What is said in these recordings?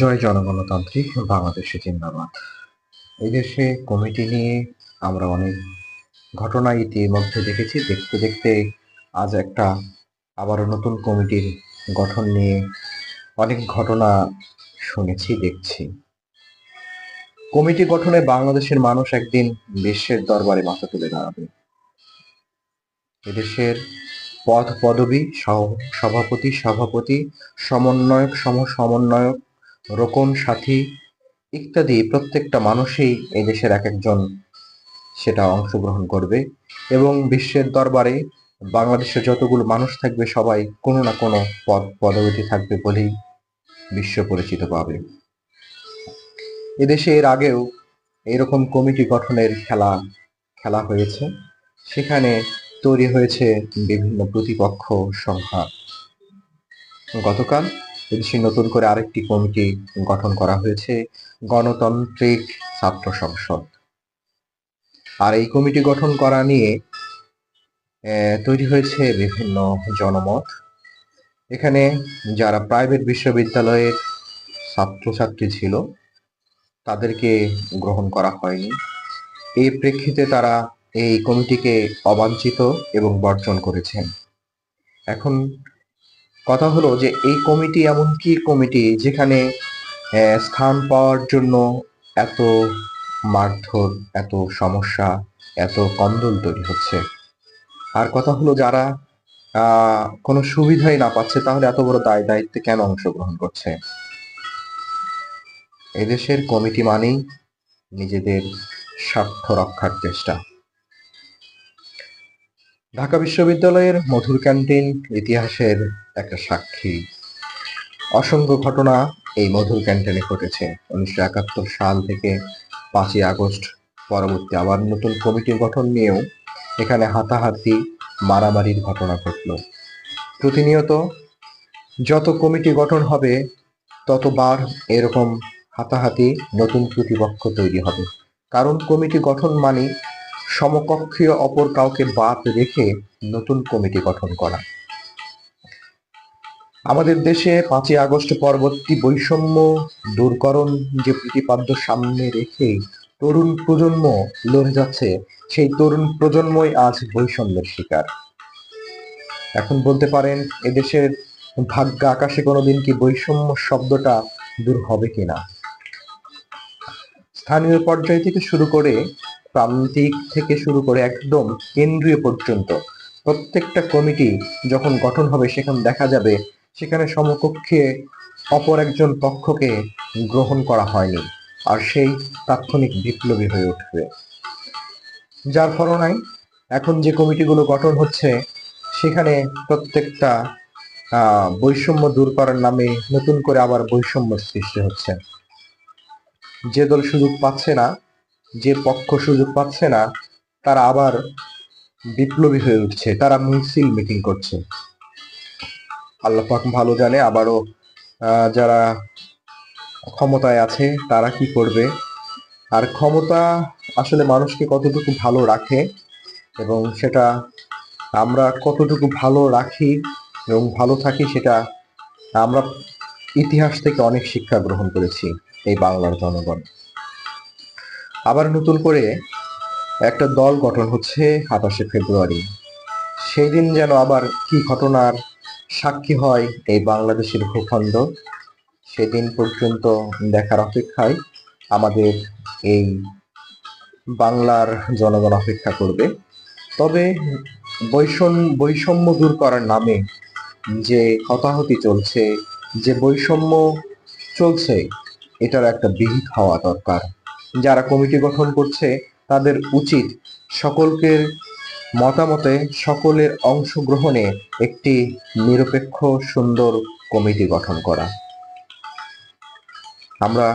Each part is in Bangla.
জয় জনগণতান্ত্রিক বাংলাদেশে জিন্দাবাদ। এই দেশে কমিটি নিয়ে আমরা অনেক ঘটনা ইতিমধ্যে দেখেছি। দেখতে দেখতে আজ একটা আবারও নতুন কমিটির গঠন নিয়ে অনেক ঘটনা শুনেছি, দেখছি। কমিটি গঠনে বাংলাদেশের মানুষ একদিন বিশ্বের দরবারে মাথা তুলে দাঁড়াবে। এদেশের পদ পদবী সভাপতি সভাপতি, সমন্বয়ক সম সমন্বয়ক রোকন, সাথী ইত্যাদি প্রত্যেকটা মানুষই এই দেশের এক একজন সেটা অংশগ্রহণ করবে এবং বিশ্বের দরবারে বাংলাদেশের যতগুলো মানুষ থাকবে, সবাই কোনো না কোনো পদ পদবীতে থাকবে বলেই বিশ্ব পরিচিত পাবে। এদেশে এর আগেও এরকম কমিটি গঠনের খেলা খেলা হয়েছে। সেখানে তৈরি হয়েছে বিভিন্ন প্রতিপক্ষ সংখ্যা। গতকাল এদেশে নতুন করে আরেকটি কমিটি গঠন করা হয়েছে, গণতান্ত্রিক ছাত্র সংসদ। আর এই কমিটি গঠন করা নিয়ে তৈরি হয়েছে বিভিন্ন জনমত। এখানে যারা প্রাইভেট বিশ্ববিদ্যালয়ের ছাত্রছাত্রী ছিল, তাদেরকে গ্রহণ করা হয়নি। এই প্রেক্ষিতে তারা এই কমিটিকে অবাঞ্ছিত এবং বর্জন করেছেন। এখন কথা হলো যে এই কমিটি এমন কি কমিটি যেখানে স্থান পাওয়ার জন্য এত মারধর, এত সমস্যা, এত কন্দল তৈরি হচ্ছে। আর কথা হলো যারা কোনো সুবিধাই না পাচ্ছে, তাহলে এত বড় দায় দায়িত্বে কেন অংশগ্রহণ করছে? এদেশের কমিটি মানেই নিজেদের স্বার্থ রক্ষার চেষ্টা। ঢাকা বিশ্ববিদ্যালয়ের মধুর ক্যান্টিন ইতিহাসের একটা সাক্ষী। অসংখ্য ঘটনা এই মধুর ক্যান্টিনে ঘটেছে। উনিশশো একাত্তর সাল থেকে পাঁচই আগস্ট পরবর্তী আবার নতুন কমিটি গঠন নিয়েও এখানে হাতাহাতি, মারামারির ঘটনা ঘটল। প্রতিনিয়ত যত কমিটি গঠন হবে, ততবার এরকম হাতাহাতি নতুন প্রতিপক্ষ তৈরি হবে। কারণ কমিটি গঠন মানে সমকক্ষীয় অপর কাউকে বাদ রেখে নতুন কমিটি গঠন করা। আমাদের দেশে পাঁচই আগস্ট পরবর্তী বৈষম্য দূরকরণ যে প্রতিপাদ্য সামনে রেখে তরুণ প্রজন্ম লড়ে যাচ্ছে, সেই তরুণ প্রজন্মই আজ বৈষম্যের শিকার। এখন বলতে পারেন, এদেশের ভাগ্য আকাশে কোনোদিন কি বৈষম্য শব্দটা দূর হবে কিনা? স্থানীয় পর্যায় থেকে শুরু করে প্রান্তিক থেকে শুরু করে একদম কেন্দ্রীয় পর্যন্ত প্রত্যেকটা কমিটি যখন গঠন হবে, সেখানে দেখা যাবে, সেখানে সমকক্ষে অপর একজন পক্ষকে গ্রহণ করা হয়নি আর সেই তাৎক্ষণিক বিপ্লবী হয়ে উঠবে। যার ফলনায় এখন যে কমিটিগুলো গঠন হচ্ছে, সেখানে প্রত্যেকটা বৈষম্য দূর করার নামে নতুন করে আবার বৈষম্য সৃষ্টি হচ্ছে। যে দল সুযোগ পাচ্ছে না যে পক্ষ সুযোগ পাচ্ছে না, তারা আবার বিপ্লবী হয়ে উঠছে, তারা মিছিল মিটিং করছে। আল্লাহ পাক ভালো জানে, আবারও যারা ক্ষমতায় আছে, তারা কি করবে? আর ক্ষমতা আসলে মানুষকে কতটুকু ভালো রাখে, এবং সেটা আমরা কতটুকু ভালো রাখি এবং ভালো থাকি, সেটা আমরা ইতিহাস থেকে অনেক শিক্ষা গ্রহণ করেছি এই বাংলার জনগণ। আবার নতুন করে একটা দল গঠন হচ্ছে সাতাশে ফেব্রুয়ারি। সেই দিন যেন আবার কি ঘটনার সাক্ষী হয় এই বাংলাদেশের ভূখণ্ড, সেদিন পর্যন্ত দেখার অপেক্ষায় আমাদের এই বাংলার জনগণ অপেক্ষা করবে। তবে বৈষম্য বৈষম্য দূর করার নামে যে হতাহতি চলছে, যে বৈষম্য চলছে, এটার একটা বিহিত হওয়া দরকার। যারা কমিটি গঠন করছে, তাদের উচিত সকলকে মতামতে সকলের অংশগ্রহণে একটি নিরপেক্ষ, সুন্দর কমিটি গঠন করা। আমরা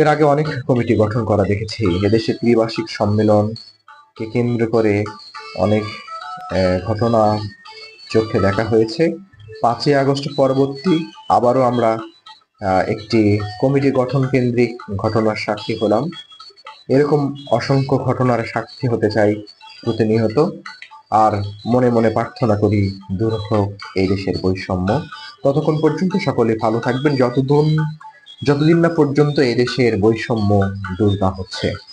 এর আগে অনেক কমিটি গঠন করা দেখেছি। এদেশে ত্রিবার্ষিক সম্মেলনকে কেন্দ্র করে অনেক ঘটনা চোখে দেখা হয়েছে। পাঁচই আগস্ট পরবর্তী, আবারও আমরা একটি কমিটি গঠন কেন্দ্রিক ঘটনার সাক্ষী হলাম। এরকম অসংখ্য ঘটনার সাক্ষী হতে চাই প্রতিনিয়ত। আর মনে মনে প্রার্থনা করি, দূর হোক এই দেশের বৈষম্য। ততক্ষণ পর্যন্ত সকলে ভালো থাকবেন। যতদিন যতদিন না পর্যন্ত এদেশের বৈষম্য দূর না হচ্ছে।